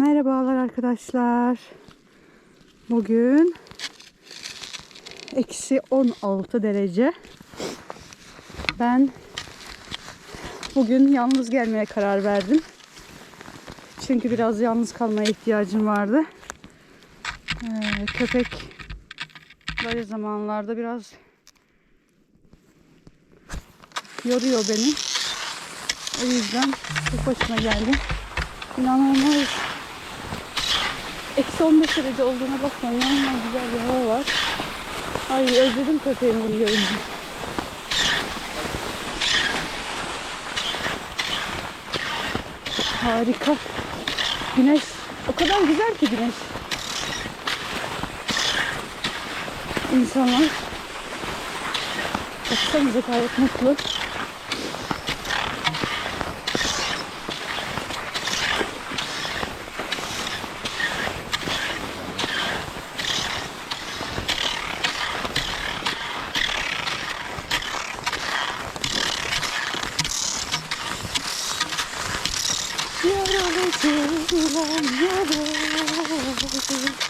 Merhabalar arkadaşlar. Bugün eksi 16 derece. Ben bugün yalnız gelmeye karar verdim. Çünkü biraz yalnız kalmaya ihtiyacım vardı. Ee, köpek böyle zamanlarda biraz yoruyor beni. O yüzden çok başıma geldi. İnanılmaz. Eksi 15 derece olduğuna bakmayın. İnanılmaz güzel bir hava var. Ay özledim köpeğimi bunu görünce. Harika. Güneş. O kadar güzel ki güneş. İnsanlar baksanıza gayet mutlu. Thank you.